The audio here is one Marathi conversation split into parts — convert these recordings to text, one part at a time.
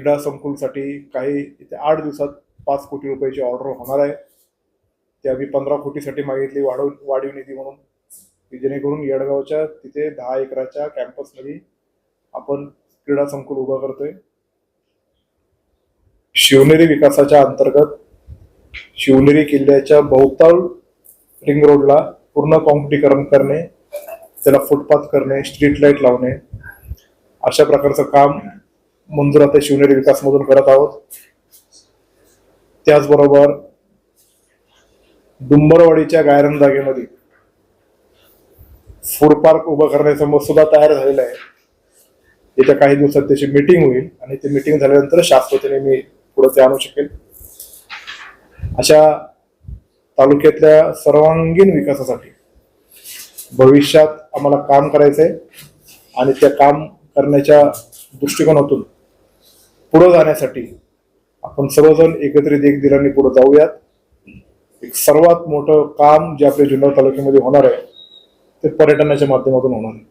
क्रीडा संकुलसाठी काही इथे आठ दिवसात पाच कोटी रुपयाची ऑर्डर होणार आहे. ते आम्ही पंधरा कोटीसाठी मागितली वाढव वाढीव निधी म्हणून. की जेणेकरून येडगावच्या तिथे दहा एकराच्या कॅम्पसमध्ये आपण क्रीडा संकुल उभं करतोय. शिवनेरी विकासाच्या अंतर्गत शिवनेरी किल्ल्याच्या बहुताल रिंग रोडला पूर्ण कॉम्पिटीकरण करणे त्याला फुटपाथ करणे स्ट्रीट लाइट लावणे अशा प्रकारचं काम मंजूर आता शिवनेरी विकासमधून करत आहोत. त्याचबरोबर डुंबरवाडीच्या गायरन जागेमध्ये फूड पार्क उभं करण्याचं मसुदा तयार झालेला आहे. येत्या काही दिवसात त्याची मीटिंग होईल आणि ती मीटिंग झाल्यानंतर शाश्वतीने मी पुढे ते आणू शकेल. अशा तालुक्यातल्या सर्वांगीण विकासासाठी भविष्यात आम्हाला काम करायचंय आणि त्या काम करण्याच्या दृष्टिकोनातून पुढं जाण्यासाठी आपण सर्वजण एकत्रित एक दिलाने पुढे जाऊयात. एक सर्वात मोठं काम जे आपल्या जुन्नर तालुक्यामध्ये होणार आहे ते पर्यटनाच्या माध्यमातून होणार आहे.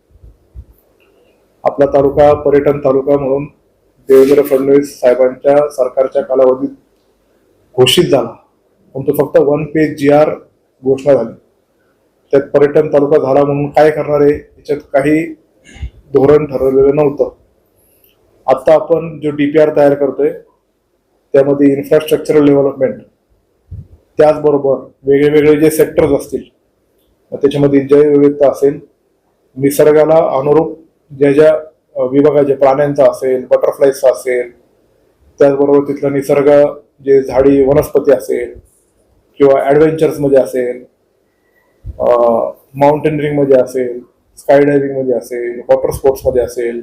आपला तालुका पर्यटन तालुका म्हणून देवेंद्र फडणवीस साहेबांच्या सरकारच्या कालावधीत घोषित झाला. पण तो फक्त वन पेज जी आर घोषणा झाली. त्यात पर्यटन तालुका झाला म्हणून काय करणार आहे याच्यात काही धोरण ठरवलेलं नव्हतं. आत्ता आपण जो डीपीआर तयार करतोय त्यामध्ये इन्फ्रास्ट्रक्चरल डेव्हलपमेंट त्याचबरोबर वेगळे वेगळे जे सेक्टर्स असतील त्याच्यामध्ये जैवविविधता असेल निसर्गाला अनुरूप ज्या ज्या विभागाचे प्राण्यांचा असेल बटरफ्लायचा असेल त्याचबरोबर तिथलं निसर्ग जे झाडी वनस्पती असेल किंवा ॲडव्हेंचर्समध्ये असेल माउंटेनरिंगमध्ये असेल स्काय डायव्हिंगमध्ये असेल वॉटर स्पोर्ट्समध्ये असेल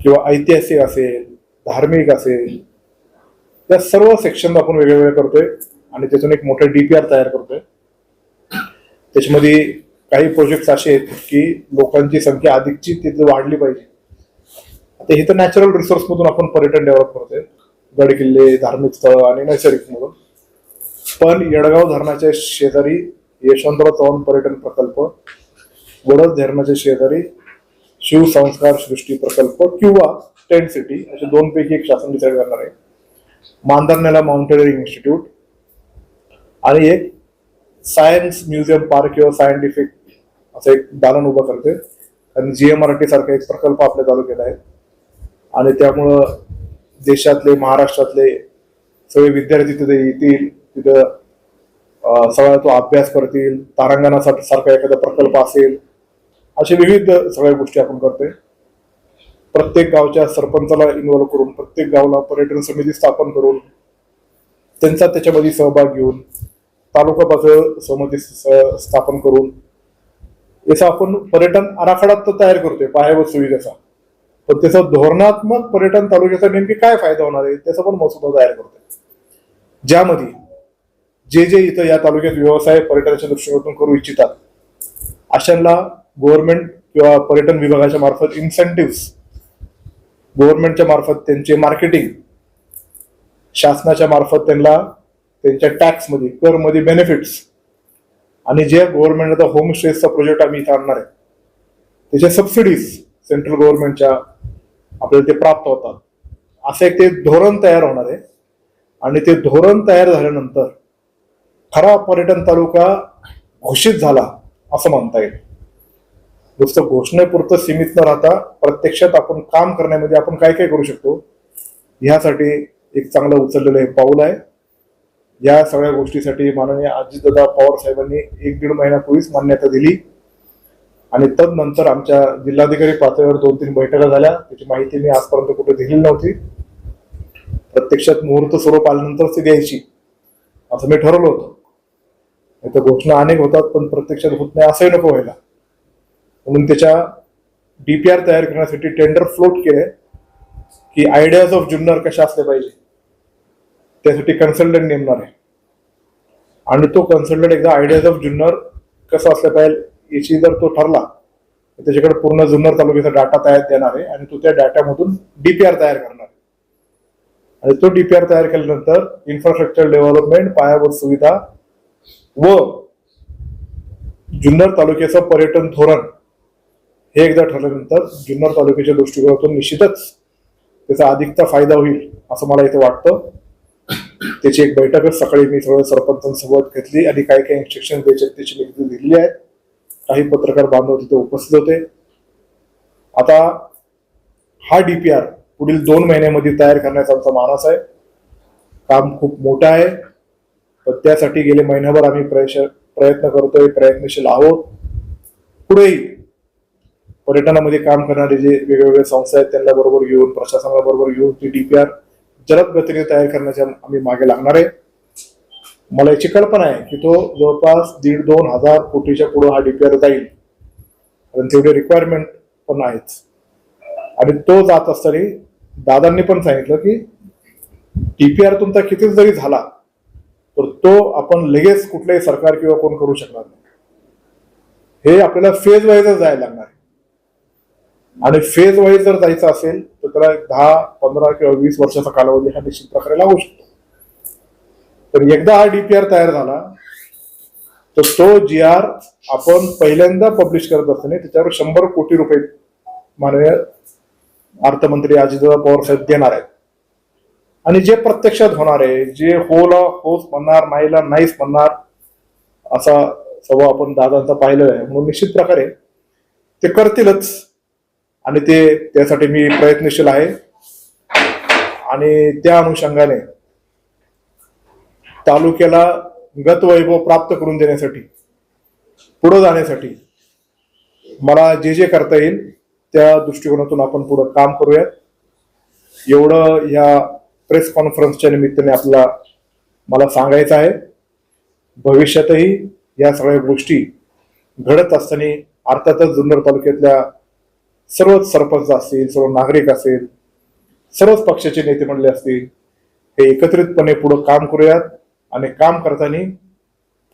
किंवा ऐतिहासिक असेल धार्मिक असेल या सर्व सेक्शन आपण वेगवेगळे करतोय आणि त्यातून एक मोठं डीपीआर तयार करतोय. त्याच्यामध्ये काही प्रोजेक्ट असे आहेत की लोकांची संख्या अधिकची तिथे वाढली पाहिजे. आता हे तर नॅचरल रिसोर्स मधून आपण पर्यटन डेव्हलप करतोय. गड किल्ले धार्मिक स्थळ आणि नैसर्गिक म्हणून. पण येडगाव धरणाच्या शेजारी यशवंतराव चव्हाण पर्यटन प्रकल्प वडद धरणाच्या शेजारी शिवसंस्कार सृष्टी प्रकल्प किंवा टेंट सिटी असे दोन पैकी एक शासन डिसाईड करणार आहे. मांदरण्याला माउंटेनिअरिंग इन्स्टिट्यूट आणि एक सायन्स म्युझियम पार्क किंवा सायंटिफिक असं एक दालन उभं करते. आणि जीएमआरटी सारखा एक प्रकल्प आपल्या तालुक्यात आहे. आणि त्यामुळं देशातले महाराष्ट्रातले सगळे विद्यार्थी तिथे येतील तिथं सगळा तो अभ्यास करतील तारांगणासाठी सारखा एखादा प्रकल्प असेल असे विविध सगळ्या गोष्टी आपण करतोय. प्रत्येक गावच्या सरपंचाला इन्व्हॉल्व करून प्रत्येक गावला पर्यटन समिती स्थापन करून त्यांचा त्याच्यामध्ये सहभाग घेऊन तालुका पातळीवर समिती स- स्थापन करून याचा आपण पर्यटन आराखडा तर तयार करतोय पायाभूत सुविधेचा. पण त्याचा धोरणात्मक पर्यटन तालुक्याचा नेमकी काय फायदा होणार आहे त्याचा पण मसुदा तयार करतोय. ज्यामध्ये जे जे इथं या तालुक्यात व्यवसाय पर्यटनाच्या दृष्टिकोनातून करू इच्छितात अशांना गव्हर्नमेंट किंवा पर्यटन विभागाच्या मार्फत इन्सेंटिव्ह गव्हर्नमेंटच्या मार्फत त्यांचे मार्केटिंग शासनाच्या मार्फत त्यांना त्यांच्या टॅक्समध्ये करमध्ये बेनिफिट्स आणि जे गव्हर्नमेंट आता होम स्टेजचा प्रोजेक्ट आम्ही इथे आणणार आहे त्याच्या सबसिडीज सेंट्रल गव्हर्नमेंटच्या आपल्याला ते प्राप्त होतात. असं एक ते धोरण तयार होणार आहे. आणि ते धोरण तयार झाल्यानंतर खरा पर्यटन तालुका घोषित झाला असं म्हणता येईल. नुसतं घोषणेपुरतं सीमित न राहता प्रत्यक्षात आपण काम करण्यामध्ये आपण काय काय करू शकतो ह्यासाठी एक चांगलं उचललेलं हे पाऊल आहे. या सगळ्या गोष्टीसाठी माननीय अजितदादा पवार साहेबांनी एक दीड महिन्यापूर्वीच मान्यता दिली. आणि तदनंतर आमच्या जिल्हाधिकारी पातळीवर दोन तीन बैठका झाल्या. त्याची माहिती मी आजपर्यंत कुठे दिलेली नव्हती. प्रत्यक्षात मुहूर्त स्वरूप आल्यानंतरच ती द्यायची. असं मी ठरवलं होतं. नाही तर घोषणा अनेक होतात पण प्रत्यक्षात होत नाही असंही नको व्हायला. म्हणून त्याच्या डीपीआर तयार करण्यासाठी टेंडर फ्लोट केले की आयडियाज ऑफ जुन्नर कशा असल्या पाहिजे. त्यासाठी कन्सल्टंट नेमणार आहे. आणि तो कन्सल्टंट एकदा आयडियाज ऑफ जुन्नर कसं असलं पाहिजे याची जर तो ठरला तर त्याच्याकडे पूर्ण जुन्नर तालुक्याचा डाटा तयार देणार आहे आणि तो त्या डाटामधून डीपीआर तयार करणार आहे. आणि तो डीपीआर तयार केल्यानंतर इन्फ्रास्ट्रक्चर डेव्हलपमेंट पायाभूत सुविधा व जुन्नर तालुक्याचं पर्यटन धोरण हे एकदा ठरल्यानंतर जुन्नर तालुक्याच्या दृष्टिकोनातून निश्चितच त्याचा अधिकचा फायदा होईल असं मला इथे वाटतं. त्याची एक बैठकच सकाळी मी थोडं सरपंचांसोबत घेतली आणि काही काही इन्स्ट्रक्शन द्यायचे त्याची मी दिलेली आहेत काही पत्रकार बांधव तिथे उपस्थित होते. आता हा डी पी आर पुढील दोन महिन्यामध्ये तयार करण्याचा आमचा मानस आहे. काम खूप मोठं आहे. पण त्यासाठी गेले महिनाभर आम्ही प्रयश- प्रयत्न करतोय प्रयत्नशील आहोत. पुढेही पर्यटनामध्ये काम करणारे जे वेगवेगळ्या संस्था आहेत त्यांना बरोबर घेऊन प्रशासनाबरोबर घेऊन ती डीपीआर जलद गतीने तयार करण्याच्या आम्ही मागे लागणार आहे. मला याची कल्पना आहे की तो जवळपास दीड दोन हजार कोटीच्या पुढे हा डीपीआर जाईल. कारण तेवढे रिक्वायरमेंट पण आहेच आणि तो जात असताना दादांनी पण सांगितलं की डीपीआर तुमचा किती जरी झाला तर तो आपण लगेच कुठलंही सरकार किंवा कोण करू शकणार नाही. हे आपल्याला फेज वाईजच जायला लागणार आहे. आणि फेज वाईज जर जायचं असेल तर त्याला एक दहा पंधरा किंवा वीस वर्षाचा कालावधी हा निश्चित प्रकारे लागू शकतो. तर एकदा हा डीपीआर तयार झाला तर तो जी आर आपण पहिल्यांदा पब्लिश करत असताना त्याच्यावर शंभर कोटी रुपये माननीय अर्थमंत्री अजितदादा पवार साहेब देणार आहेत. आणि जे प्रत्यक्षात होणार आहे जे होला होच म्हणणार नाहीला नाहीच म्हणणार असा स्वभाव आपण दादांचा पाहिलेला आहे म्हणून निश्चित प्रकारे ते करतीलच. आणि ते त्यासाठी मी प्रयत्नशील आहे. आणि त्या अनुषंगाने तालुक्याला गतवैभव प्राप्त करून देण्यासाठी पुढे जाण्यासाठी मला जे जे करता येईल त्या दृष्टिकोनातून आपण पुढं काम करूयात. एवढं या प्रेस कॉन्फरन्सच्या निमित्ताने आपल्याला मला सांगायचं आहे. भविष्यातही या सगळ्या गोष्टी घडत असताना अर्थातच जुन्नर तालुक्यातल्या सर्वच सरपंच असतील सर्व नागरिक असेल सर्वच पक्षाचे नेते म्हणले असतील हे एकत्रितपणे पुढं काम करूयात आणि काम करताना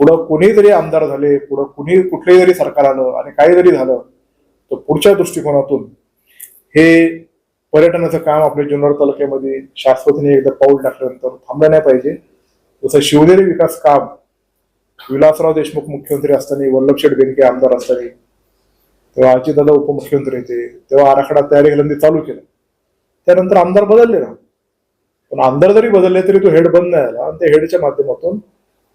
पुढं कुणी जरी आमदार झाले पुढं कुणी कुठलेही जरी सरकार आलं आणि काही जरी झालं तर पुढच्या दृष्टिकोनातून हे पर्यटनाचं काम आपल्या जुन्नर तालुक्यामध्ये शाश्वतीने एकदा पाऊल टाकल्यानंतर थांबलं नाही पाहिजे. जसं शिवनेरी विकास काम विलासराव देशमुख मुख्यमंत्री असताना वल्लभशेठ बेनके आमदार असताना तेव्हा अजितदादा उपमुख्यमंत्री होते तेव्हा आराखडा तयारी केल्यानंतर चालू केलं. त्यानंतर आमदार बदलले ना. पण आमदार जरी बदलले तरी तो हेड बंद नाही आला आणि त्या हेडच्या माध्यमातून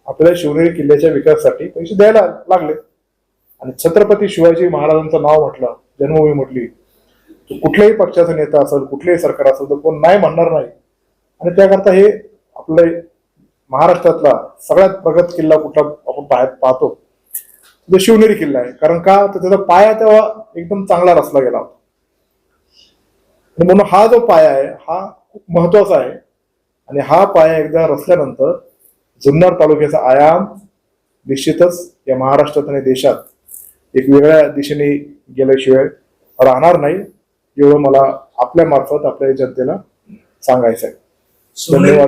आपल्या शिवनेरी किल्ल्याच्या विकासासाठी पैसे द्यायला लागले. आणि छत्रपती शिवाजी महाराजांचं नाव म्हटलं जन्मभूमी म्हटली तर कुठल्याही पक्षाचा नेता असेल कुठलेही सरकार असेल तर कोण नाही म्हणणार नाही. आणि त्याकरता हे आपलं महाराष्ट्रातला सगळ्यात प्रगत किल्ला कुठला आपण पाहत तो शिवनेरी किल्ला आहे. कारण का? तर त्याचा पाया तेव्हा एकदम चांगला रचला गेला होता. म्हणून हा जो पाया आहे हा खूप महत्त्वाचा आहे. आणि हा पाया एकदा रचल्यानंतर जुन्नर तालुक्याचा आयाम निश्चितच या महाराष्ट्रात आणि देशात एक वेगळ्या दिशेने गेल्याशिवाय राहणार नाही एवढं मला आपल्या मार्फत आपल्या जनतेला सांगायचं आहे धन्यवाद.